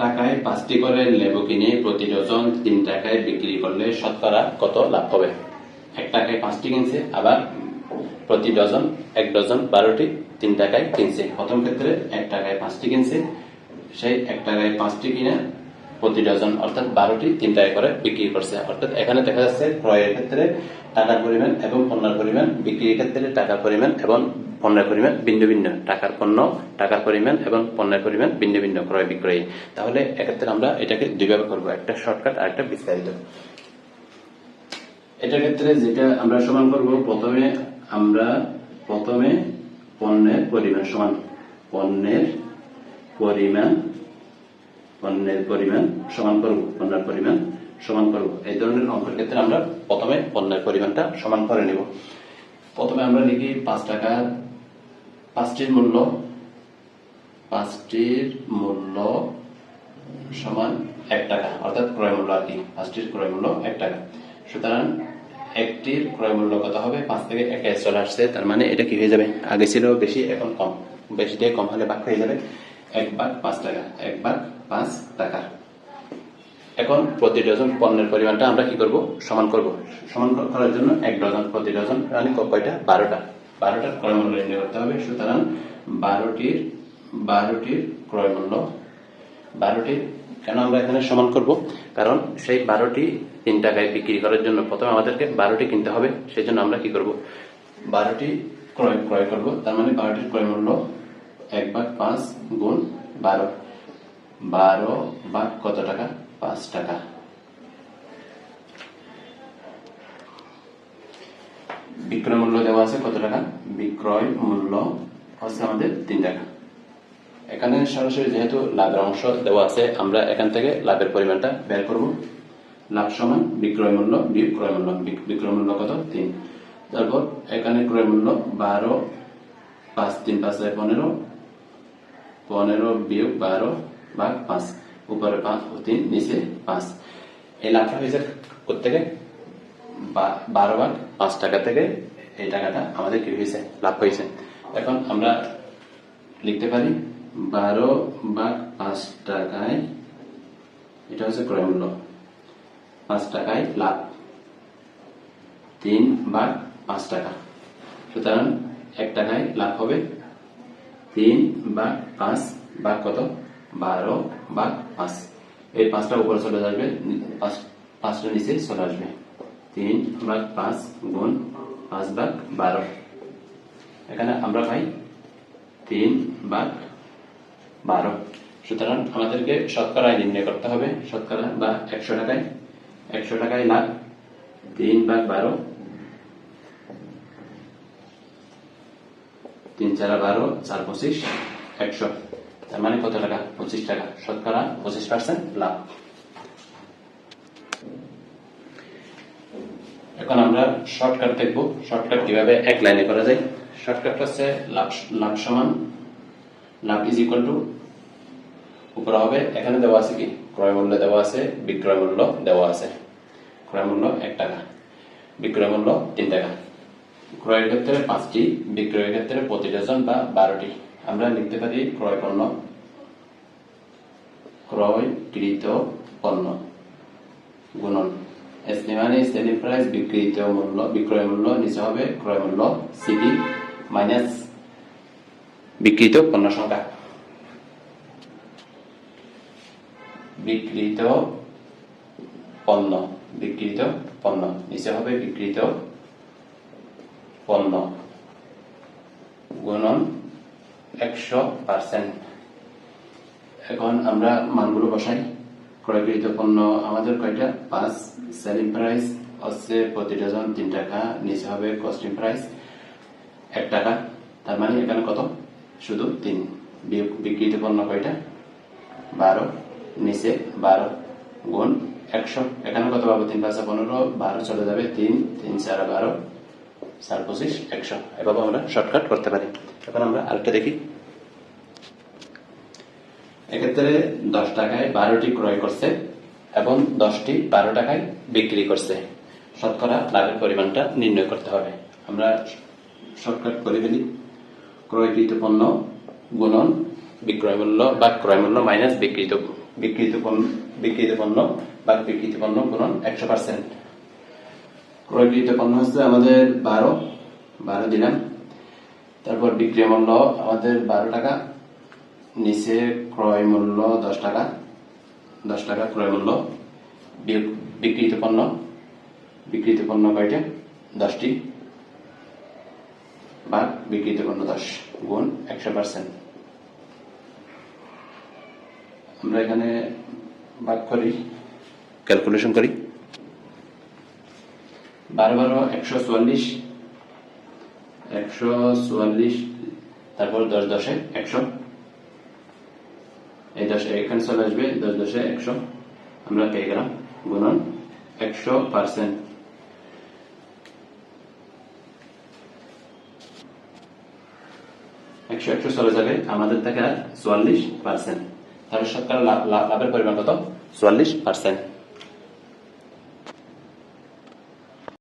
টাকায় পাঁচটি করে লেবু কিনে প্রতি ডজন তিন টাকায় বিক্রি করলে শতকরা কত লাভ হবে? এক টাকায় পাঁচটি কিনছে, আবার প্রতি ডজন এক ডজন বারোটি তিন টাকায় কিনছে। প্রথম ক্ষেত্রে এক টাকায় পাঁচটি কিনছে, সেই এক টাকায় পাঁচটি কিনে প্রতি ডজন অর্থাৎ বারোটি তিন টাকা করে বিক্রি করছে। অর্থাৎ এখানে দেখা যাচ্ছে ক্রয়ের ক্ষেত্রে টাকার পরিমাণ এবং পণ্যের পরিমাণ, বিক্রির ক্ষেত্রে টাকার পরিমাণ এবং পণ্যের পরিমাণ, ভিন্ন ভিন্ন টাকার পণ্য, টাকার পরিমাণ এবং পণ্যের পরিমাণ ভিন্ন ভিন্ন ক্রয় বিক্রয়। তাহলে এক্ষেত্রে আমরা এটাকে দুইভাবে করব, একটা শর্টকাট আর একটা বিস্তারিত। এটার ক্ষেত্রে যেটা আমরা সমান করব, প্রথমে আমরা প্রথমে পণ্যের পরিমাণ সমান, পণ্যের পরিমাণ পণ্যের পরিমাণ সমান করব, পণ্যের পরিমাণ সমান করব। এই ধরনের অঙ্কের ক্ষেত্রে আমরা প্রথমে পণ্যের পরিমাণটা সমান করে নেব। প্রথমে আমরা লিখি পাঁচ টাকার পাঁচটির মূল্য? পাঁচটির মূল্য সমান এক টাকা, অর্থাৎ ক্রয় মূল্য আর কি? পাঁচটির ক্রয় মূল্য এক টাকা। সুতরাং একটির ক্রয় মূল্য কত হবে? পাঁচ থেকে একে চলে আসছে, তার মানে এটা কি হয়ে যাবে? আগে ছিল বেশি, এখন কম। বেশি দিয়ে কম হলে ভাগ হয়ে যাবে এক ভাগ পাঁচ টাকা, এক ভাগ পাঁচ টাকা। এখন প্রতি ডজন পণ্যের পরিমাণটা আমরা কি করব? সমান করব। সমান করার জন্য এক ডজন প্রতি ডজন মানে কয়টা? বারোটা। বারোটার ক্রয় মূল্য নির্ণয় করতে হবে। সুতরাং বারোটির বারোটির ক্রয় মূল্য বারোটির কেন আমরা এখানে সমান করব? কারণ সেই বারোটি তিন টাকায় বিক্রি করার জন্য প্রথমে আমাদেরকে বারোটি কিনতে হবে সেই জন্য আমরা কি করব? বারোটি ক্রয় ক্রয় করব। তার মানে বারোটির ক্রয় মূল্য এক ভাগ পাঁচ গুণ বারো। বারো ভাগ কত টাকা? পাঁচ টাকা। বিক্রয় মূল্য দেওয়া আছে কত টাকা? বিক্রয় মূল্য হচ্ছে আমাদের তিন টাকা। এখানে সরাসরি যেহেতু লাভের অংশ দেওয়া আছে, আমরা এখান থেকে লাভের পরিমাণটা বের করব। লাভ সমান বিক্রয় মূল্য বিয়োগ ক্রয় মূল্য বিক্রয় মূল্য কত? তিন। তারপর এখানে ক্রয় মূল্য বারো, পাঁচ, তিন, পাঁচ পনেরো। পনেরো বিয়োগ বারো ভাগ পাঁচ। উপরে পাঁচ তিন, নিচে পাঁচ। এই লাভটা হয়েছে কোথেকে বারো ভাগ পাঁচ টাকা থেকে এই টাকাটা আমাদের কি হয়েছে? লাভ হয়েছে। এখন আমরা লিখতে পারি বারো ভাগ পাঁচ টাকায়, এটা হচ্ছে ক্রয় মূল্য। পাঁচ টাকায় লাভ। তিন ভাগ পাঁচ টাকা। সুতরাং এক টাকায় লাভ হবে তিন ভাগ পাঁচ ভাগ কত? বারো ভাগ পাঁচ। এই পাঁচটা উপরে চলে আসবে, পাঁচ- পাঁচটা নিচে চলে আসবে। তিন ভাগ পাঁচ, গুণ পাঁচ ভাগ বারো। এখানে আমরা পাই তিন ভাগ বারো। সুতরাং আমাদেরকে শতকরায় নির্ণয় করতে হবে। শতকরা বা একশো টাকায়। একশো টাকায় লাভ তিন ভাগ বারো। তিন চারা বারো, চার পঁচিশ, একশো। তার মানে কত টাকা? পঁচিশ টাকা। শতকরা পঁচিশ পার্সেন্ট লাভ। এখন আমরা শর্টকাট দেখব। শর্টকাট কীভাবে এক লাইনে করা যায়? শর্টকাট হচ্ছে লাভ লাভ সমান। লাভ ইজ ইকুয়াল টু উপরে হবে। এখানে দেওয়া আছে কি? ক্রয় মূল্য দেওয়া আছে, বিক্রয় মূল্য দেওয়া আছে। ক্রয় মূল্য এক টাকা, বিক্রয় মূল্য তিন টাকা। ক্রয়ের ক্ষেত্রে পাঁচটি, বিক্রয়ের ক্ষেত্রে প্রতি ডজন বা বারোটি। আমরা লিখতে পারি ক্রয় পণ্য ক্রয় ক্রয়কৃত পণ্য, গুণন। এসনি মানে সেলিং প্রাইস বিক্রিত মূল্য বিক্রয় মূল্য নিচে হবে ক্রয় মূল্য সিপি মাইনাস বিক্রিত পণ্য সংখ্যা বিক্রিত পণ্য বিক্রিত পণ্য নিচে হবে বিক্রিত পণ্য গুণন একশো পার্সেন্ট এখন আমরা মানগুলো বসাই ক্রয়কৃত পণ্য আমাদের কয়টা? পাঁচ সেলিং প্রাইস হচ্ছে প্রতি ডজন তিন টাকা, নিচে হবে কস্টিং প্রাইস এক টাকা। তার মানে এখানে কত? শুধু তিন। বিক্রিত পণ্য কয়টা? বারো। নিচে বারো গুণ একশো। এখানে কত পাবো? তিন পাঁচশো পনেরো, বারো, চলে যাবে তিন। তিন, চার, বারো, চার, পঁচিশ, একশো। এভাবে আমরা শর্টকাট করতে পারি। এখন আমরা আরেকটা দেখি। এক্ষেত্রে দশ টাকায় বারোটি ক্রয় করছে এবং দশটি বারো টাকায় বিক্রি করছে। শতকরা লাভের পরিমাণটা নির্ণয় করতে হবে। আমরা শর্টকাট করে ফেলি। ক্রয়কৃত পণ্য গুণন, বিক্রয় মূল্য বা ক্রয় মূল্য মাইনাস বিক্রিত বিক্রিত পণ্য বিক্রিত পণ্য বা বিক্রিত পণ্য গুণন একশো পার্সেন্ট। ক্রয়কৃত পণ্য হচ্ছে আমাদের বারো বারো দিলাম। তারপর বিক্রয় মূল্য আমাদের বারো টাকা নিচে ক্রয় মূল্য দশ টাকা দশ টাকা ক্রয় মূল্য। বিক্রিত পণ্য বিক্রিত পণ্য কয়টা? দশটি। বা বিক্রিত পণ্য দশ গুণ একশো পার্সেন্ট। আমরা এখানে ভাগ করি, ক্যালকুলেশন করি। বারো বারো, একশো চুয়াল্লিশ একশো চুয়াল্লিশ, তারপর দশ দশে একশো। দশে এখানে চলে আসবে দশ দশে একশো। আমরা পেয়ে গেলাম গুণন একশো পার্সেন্ট। একশো একশো চলে যাবে, আমাদের থেকে চুয়াল্লিশ পার্সেন্ট। তাহলে লাভ- লাভের পরিমাণ কত? চুয়াল্লিশ পার্সেন্ট।